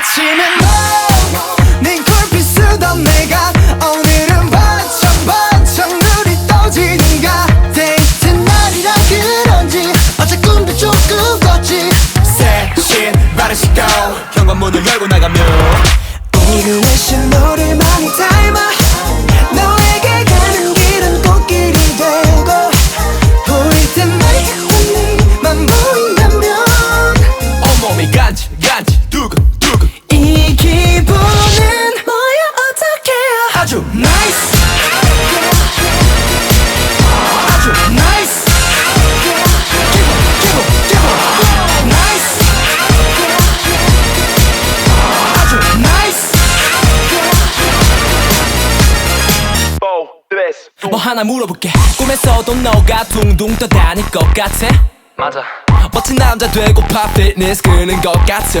아침엔 너네 콜빛 쓰던 내가 오늘은 반짝 반짝 눈이 떠지는가? 데이트 날이라 그런지 어제 꿈도 조금 꿨지. 새신 씻고 현관문을 열고 나가면 아주 나이스. 아주 나이스. 아주 뭐 하나 물어볼게. 꿈에서도 너가 둥둥 떠다닐 것 같아? 맞아. 멋진 남자 되고파 피트니스 끄는 것 같아.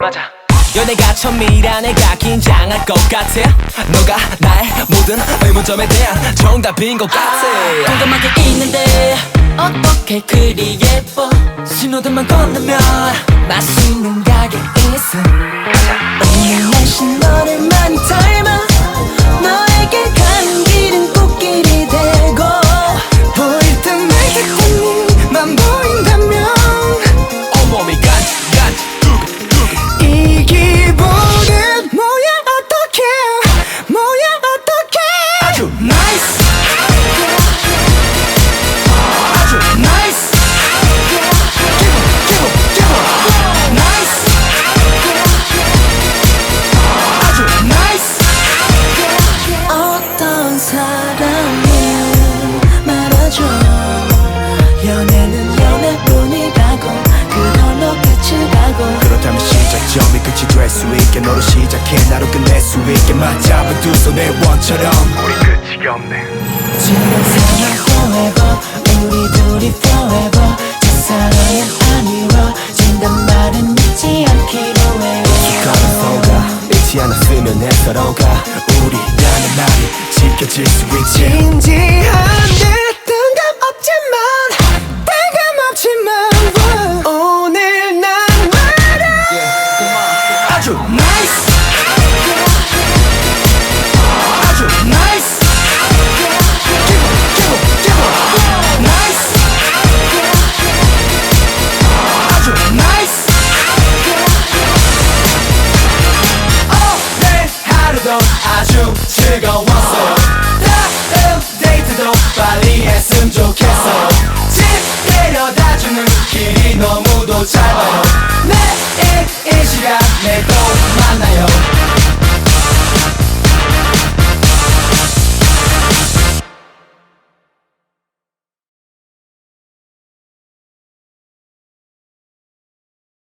맞아 연애가 처음이라 내가 긴장할 것 같아. 너가 나의 모든 의문점에 대한 정답인 것 같아. 궁금하게 있는데 어떻게 그리 예뻐? 신호등만 건너면 맛있는 가게 있어 오늘 날씬 너 끝이 될 수 있게 너로 시작해. 나로 끝낼 수 있게 맞잡은 두 손의 원처럼. 우리 끝이 없네. 지금 사랑 forever 우리 둘이 forever 첫사랑은 아니워진단 말은 잊지 않기로 해요 가는 서가 잊지 않았으면 해 서로가. 우리 라는 말이 지켜질 수 있지. 진지한 아 길이 너무도 짧아요. 내일 이 시간에 또 만나요